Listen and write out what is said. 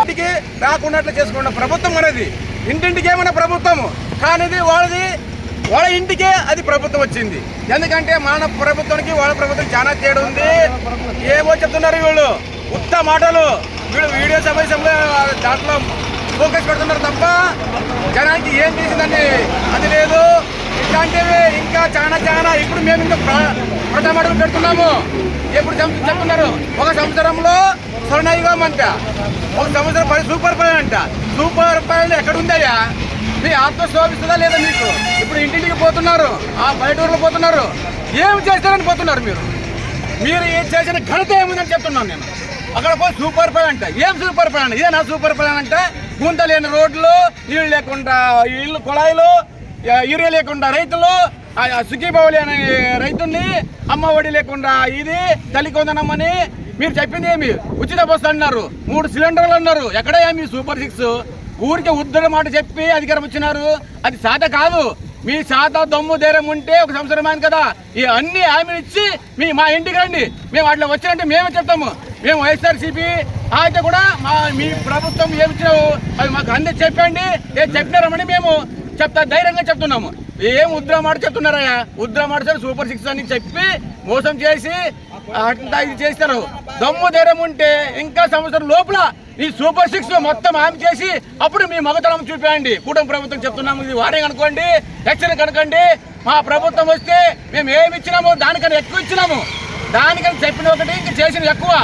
ఇంటికి రాకున్నట్లు చేసుకున్న ప్రభుత్వం అనేది ఇంటింటికి ఏమన్నా ప్రభుత్వం కానీ వాళ్ళది వాళ్ళ ఇంటికే అది ప్రభుత్వం వచ్చింది. ఎందుకంటే మన ప్రభుత్వానికి వాళ్ళ ప్రభుత్వం చాలా తేడా ఉంది. ఏమో చెప్తున్నారు వీళ్ళు. ఉత్త మాటలు. వీళ్ళు వీడియో సమావేశంలో దాంట్లో ఫోకస్ పెడుతున్నారు తప్ప జనానికి ఏం చేసిందని అది లేదు. ఇట్లాంటివి ఇంకా చాలా చాలా ఇప్పుడు మేము ఇంకా ప్ర- పెడుతున్నాము. ఎప్పుడు చెప్తున్నారు? ఒక సంవత్సరంలో స్వర్ణయుగం అంట ఒక సంవత్సరం పై సూపర్ పైన అంట. సూపర్ పైన ఎక్కడ ఉందయ్యా మీ ఆత్మ శోభిస్తుందా లేదా మీకు? ఇప్పుడు ఇంటింటికి పోతున్నారు. ఆ బయట పోతున్నారు. ఏం చేస్తారని పోతున్నారు మీరు? మీరు ఏం చేసిన ఘనత ఏముందని చెప్తున్నాను నేను. అక్కడ పోయి సూపర్ పై అంట. ఏం సూపర్ పై ఏ ఇదే నా సూపర్ పై అంటే? గుంత లేని రోడ్లు నీళ్ళు లేకుండా ఇల్లు కుళాయిలు యూరియా లేకుండా రైతులు ఆ, సుఖీబావులి అనే రైతుని అమ్మ ఒడి లేకుండా ఇది తల్లి కొందనమ్మని మీరు చెప్పింది ఏమి? ఉచిత బస్సు అన్నారు. మూడు సిలిండర్లు అన్నారు. ఎక్కడ మీ సూపర్ సిక్స్? ఊరికే ఉద్దర మాట చెప్పి అధికారం వచ్చినారు. అది సాత కాదు. మీ శాత దమ్ము ధైర్యం ఉంటే ఒక సంవత్సరం కదా. ఈ అన్ని హామీలు ఇచ్చి మీ మా ఇంటికి రండి. మేము వాటిలో వచ్చినట్టే మేమే చెప్తాము. మేము వైఎస్ఆర్సీపీ అయితే కూడా మా మీ ప్రభుత్వం ఏమి ఇచ్చినావు? అది మాకు అందరు చెప్పండి. ఏం చెప్పినారమని మేము చెప్తా ధైర్యంగా చెప్తున్నాము. ఏం ఉద్రా మాట చెప్తున్నారయ్యా? ఉద్రా మాట సార్ సూపర్ సిక్స్ అని చెప్పి మోసం చేసి అట్లా ఇది చేస్తారు. దమ్ము ధైర్యం ఉంటే ఇంకా సంవత్సరం లోపల ఈ సూపర్ సిక్స్ మొత్తం ఆమె చేసి అప్పుడు మీ మగతనం చూపేయండి. కూటమి ప్రభుత్వం చెప్తున్నాము ఇది వారే కనుకోండి హెచ్చరిక కనుకోండి మా ప్రభుత్వం వస్తే మేము ఏమి ఇచ్చినామో దానికన్నా ఎక్కువ ఇచ్చినాము. దానికన్నా చెప్పిన ఒకటి ఇంకా చేసిన ఎక్కువ.